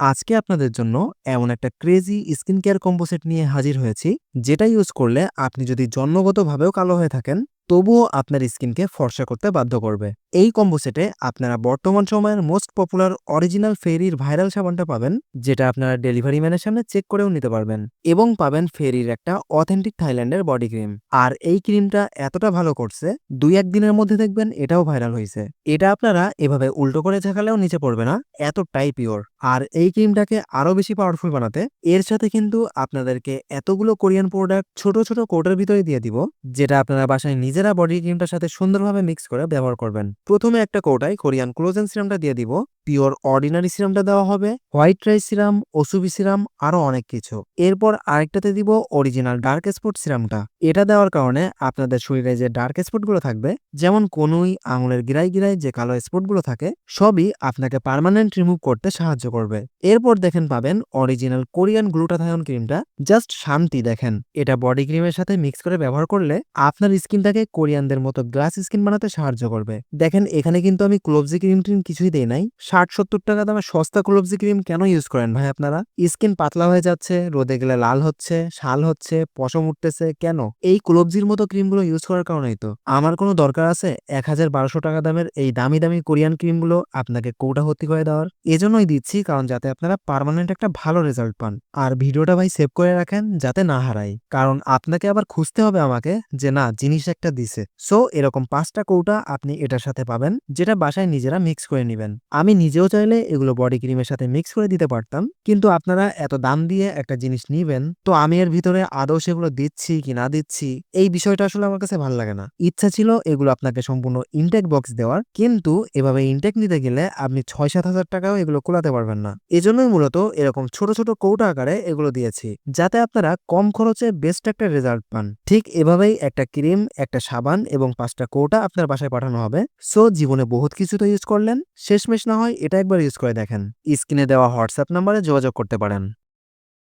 আজকে আপনাদের জন্য এমন একটা ক্রেজি স্কিন কেয়ার কম্পোসেট নিয়ে হাজির হয়েছি, যেটা ইউজ করলে আপনি যদি জন্মগতভাবেও কালো হয়ে থাকেন তবুও আপনার স্কিনকে ফর্সা করতে বাধ্য করবে। এই কম্বোসেটে আপনারা বর্তমান সময়ের মোস্ট পপুলার অরিজিনাল ফেরির ভাইরাল সাবানটা পাবেন, যেটা আপনারা ডেলিভারি ম্যানের সামনে চেক করেও নিতে পারবেন, এবং পাবেন ফেরির একটা অথেন্টিক থাইল্যান্ডের বডি ক্রিম। আর এই ক্রিমটা এতটা ভালো করছে, দুই এক দিনের মধ্যে দেখবেন এটাও ভাইরাল হয়েছে এটা আপনারা এভাবে উল্টো করে ঝাঁকালেও নিচে পড়বে না, এতটাই পিওর। আর এই ক্রিমটাকে আরও বেশি পাওয়ারফুল বানাতে, এর সাথে কিন্তু আপনাদেরকে এতগুলো কোরিয়ান প্রোডাক্ট ছোট ছোট কোটের ভিতরে দিয়ে দিব, যেটা আপনারা বাসায় নিজেরা বডি ক্রিমটার সাথে সুন্দরভাবে মিক্স করে ব্যবহার করবেন। প্রথমে একটা কোটায় কোরিয়ান ক্লোজেন সিরামটা দিয়ে দিব। পিওর অর্ডিনারি সিরামটা দেওয়া হবে, হোয়াইট রাইস সিরাম, ওসুবি সিরাম, আরও অনেক কিছু। এরপর আরেকটাতে দিব অরিজিনাল ডার্ক স্পট সিরামটা। এটা দেওয়ার কারণে আপনাদের শরীরে যে ডার্ক স্পটগুলো থাকবে, যেমন কোনুই, আঙুলের গিরাই গিরাই যে কালো স্পটগুলো থাকে, সবই আপনাকে পার্মানেন্ট রিমুভ করতে সাহায্য করবে। এরপর দেখেন পাবেন অরিজিনাল কোরিয়ান গ্লুটাথায়ন ক্রিমটা। জাস্ট শান্তি দেখেন। এটা বডি ক্রিমের সাথে মিক্স করে ব্যবহার করলে আপনার স্কিনটাকে কোরিয়ানদের মতো গ্লাস স্কিন বানাতে সাহায্য করবে। দেখেন এখানে কিন্তু আমি ক্লোবজি ক্রিম ট্রিম কিছুই দেই নাই। ষাট সত্তর টাকা দামে সস্তা ক্লোবজি ক্রিম কেন ইউজ করেন ভাই আপনারা? স্কিন পাতলা হয়ে যাচ্ছে, রোদে গেলে লাল হচ্ছে, শাল হচ্ছে, পশম উঠতেছে, কেন? এই ক্লোবজির মতো ক্রিমগুলো ইউজ করার কারণেই তো। আমার কোনো দরকার আছে? এক হাজার বারোশো টাকা দামের এই দামি দামি কোরিয়ান ক্রিমগুলো আপনাকে কৌটা ভর্তি করে দেওয়ার। এজন্যই দিচ্ছি, কারণ যাতে আপনারা পার্মানেন্ট একটা ভালো রেজাল্ট পান। আর ভিডিওটা ভাই সেভ করে রাখেন, যাতে না হারাই। কারণ আপনাকে আবার খুঁজতে হবে আমাকে যে না, জিনিস একটা দিছে। সো এরকম পাঁচটা কৌটা আপনি এটার সাথে পাবেন, যেটা বাসায় নিজেরা মিক্স করে নেবেন। আমি নিজেও চাইলে এগুলো বডি ক্রিমের সাথে মিক্স করে দিতে পারতাম। কিন্তু আপনারা এত দাম দিয়ে একটা জিনিস নিবেন, তো আমি এর ভিতরে আদৌ সেগুলো দিচ্ছি কি না দিচ্ছি, এই বিষয়টা আসলে আমার কাছে ভালো লাগে না। ইচ্ছা ছিল এগুলো আপনাকে সম্পূর্ণ ইনটেক বক্স দেওয়ার, কিন্তু এভাবে ইনটেক নিতে গেলে আপনি ছয় সাত হাজার টাকাও এগুলো কোলাতে পারবেন না। এজন্যই মূলত এরকম ছোট ছোট কৌটা আকারে এগুলো দিয়েছি, যাতে আপনারা কম খরচে বেস্ট একটা রেজাল্ট পান। ঠিক এভাবেই একটা ক্রিম একটা সাবান এবং পাঁচটা কৌটা আপনার বাসায় পাঠানো হবে। সো জীবনে বহুত কিছু তো ইউজ করলেন, শেষমেশ না হয় এটা একবার ইউজ করে দেখেন। স্ক্রিনে দেওয়া হোয়াটসঅ্যাপ নাম্বারে যোগাযোগ করতে পারেন।